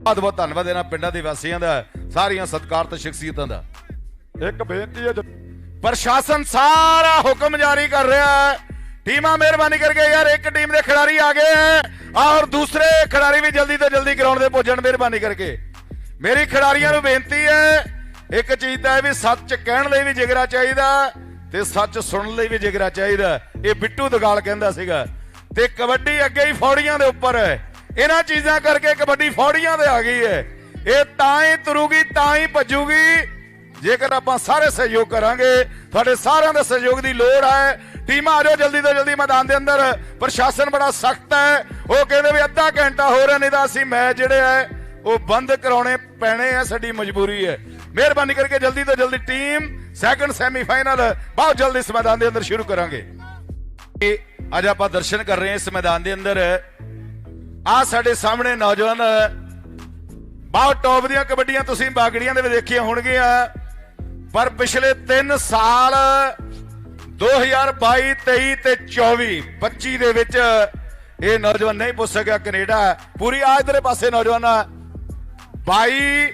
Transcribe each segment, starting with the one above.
ਬਹੁਤ ਬਹੁਤ ਧੰਨਵਾਦ ਇਹਨਾਂ ਪਿੰਡਾਂ ਦੇ ਵਾਸੀਆਂ ਦਾ ਸਾਰੀਆਂ ਸਤਿਕਾਰਤ ਸ਼ਖਸੀਅਤਾਂ ਦਾ। ਇੱਕ ਬੇਨਤੀ ਹੈ ਪ੍ਰਸ਼ਾਸਨ ਸਾਰਾ ਹੁਕਮ ਜਾਰੀ ਕਰ ਰਿਹਾ ਹੈ। ਟੀਮਾਂ ਮਿਹਰਬਾਨੀ ਕਰਕੇ ਯਾਰ ਇੱਕ ਟੀਮ ਦੇ ਖਿਡਾਰੀ ਆ ਗਏ ਹੈ। ਔਰ ਦੂਸਰੇ ਖਿਡਾਰੀ ਵੀ ਜਲਦੀ ਤੋਂ ਜਲਦੀ ਗਰਾਊਂਡ ਦੇ ਪਹੁੰਚਣ ਮਿਹਰਬਾਨੀ ਕਰਕੇ। ਮੇਰੀ ਖਿਡਾਰੀਆਂ ਨੂੰ ਬੇਨਤੀ ਹੈ ਇੱਕ ਚੀਜ਼ ਤਾਂ ਇਹ ਵੀ ਸੱਚ ਕਹਿਣ ਲਈ ਵੀ ਜਿਗਰਾ ਚਾਹੀਦਾ ਤੇ ਸੱਚ ਸੁਣਨ ਲਈ ਵੀ ਜਿਗਰਾ ਚਾਹੀਦਾ। ਇਹ ਬਿੱਟੂ ਦਗਾਲ ਕਹਿੰਦਾ ਸੀਗਾ ਤੇ ਕਬੱਡੀ ਅੱਗੇ ਹੀ ਫੌੜੀਆਂ ਦੇ ਉੱਪਰ ਹੈ। ਇਹਨਾਂ ਚੀਜ਼ਾਂ ਕਰਕੇ ਕਬੱਡੀ ਫੌੜੀਆਂ ਤੇ ਆ ਗਈ ਹੈ ਇਹ ਤਾਂ ਹੀ ਤੁਰੂਗੀ, ਤਾਂ ਹੀ ਭੱਜੂਗੀ। ਜੇਕਰ ਆਪਾਂ ਸਾਰੇ ਸਹਿਯੋਗ ਕਰਾਂਗੇ, ਤੁਹਾਡੇ ਸਾਰਿਆਂ ਦੇ ਸਹਿਯੋਗ ਦੀ ਲੋੜ ਹੈ। ਟੀਮਾਂ ਆ ਜਾਓ ਜਲਦੀ ਤੋਂ ਜਲਦੀ ਮੈਦਾਨ ਦੇ ਅੰਦਰ। ਪ੍ਰਸ਼ਾਸਨ ਬੜਾ ਸਖਤ ਹੈ। ਉਹ ਕਹਿੰਦੇ ਵੀ ਅੱਧਾ ਘੰਟਾ ਹੋਰ ਨਹੀਂ ਤਾਂ ਅਸੀਂ ਮੈਚ ਜਿਹੜੇ ਹੈ, ਉਹ ਬੰਦ ਕਰਾਉਣੇ ਪੈਣੇ ਆ, ਸਾਡੀ ਮਜਬੂਰੀ ਹੈ। ਮਿਹਰਬਾਨੀ ਕਰਕੇ ਜਲਦੀ ਤੋਂ ਜਲਦੀ ਟੀਮ ਸੈਕੰਡ ਸੈਮੀਫਾਈਨਲ ਬਹੁਤ ਜਲਦੀ ਇਸ ਮੈਦਾਨ ਦੇ ਅੰਦਰ ਸ਼ੁਰੂ ਕਰਾਂਗੇ। ਅੱਜ ਆਪਾਂ ਦਰਸ਼ਨ ਕਰ ਰਹੇ ਹਾਂ ਇਸ ਮੈਦਾਨ ਦੇ ਅੰਦਰ। ਆ ਸਾਡੇ ਸਾਹਮਣੇ ਨੌਜਵਾਨ, ਬਹੁਤ ਟੌਪ ਦੀਆਂ ਕਬੱਡੀਆਂ ਤੁਸੀਂ ਬਾਗੜੀਆਂ ਦੇ ਵਿੱਚ ਦੇਖੀਆਂ ਹੋਣਗੀਆਂ। ਪਰ ਪਿਛਲੇ 3 ਸਾਲ 2022 23 ਤੇ 24 25 ਦੇ ਵਿੱਚ ਇਹ ਨੌਜਵਾਨ ਨਹੀਂ ਪੁੱਛ ਸਕਿਆ ਕੈਨੇਡਾ। ਪੂਰੀ ਆ ਇਧਰੇ ਪਾਸੇ ਨੌਜਵਾਨ। 22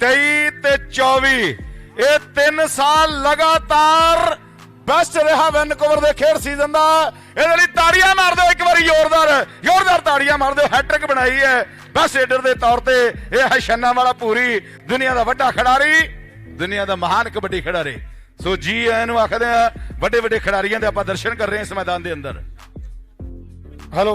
23 ਤੇ 24 ਇਹ 3 ਸਾਲ ਲਗਾਤਾਰ ਬੈਸਟ ਰਿਹਾ ਵੈਨਕੂਵਰ ਦੇ ਖੇਡ ਸੀਜ਼ਨ ਦਾ। ਇਹਦੇ ਲਈ ਤਾੜੀਆਂ ਮਾਰ ਦਿਓ ਇੱਕ ਵਾਰੀ ਜ਼ੋਰਦਾਰ। ਤਾੜੀਆਂ ਮਾਰਦੇ ਹੈਟ੍ਰਿਕ ਬਣਾਈ ਹੈ। ਬਸ ਏਡਰ ਦੇ ਤੌਰ ਤੇ ਇਹ ਹੈ ਛੰਨਾ ਵਾਲਾ ਪੂਰੀ। ਦੁਨੀਆ ਦਾ ਵੱਡਾ ਖਿਡਾਰੀ, ਦੁਨੀਆ ਦਾ ਮਹਾਨ ਕਬੱਡੀ ਖਿਡਾਰੀ। ਸੋ ਜੀ, ਇਹਨੂੰ ਆਖਦੇ ਆ ਵੱਡੇ ਵੱਡੇ ਖਿਡਾਰੀਆਂ ਦੇ ਆਪਾਂ ਦਰਸ਼ਨ ਕਰ ਰਹੇ ਹਾਂ ਇਸ ਮੈਦਾਨ ਦੇ ਅੰਦਰ। ਹੈਲੋ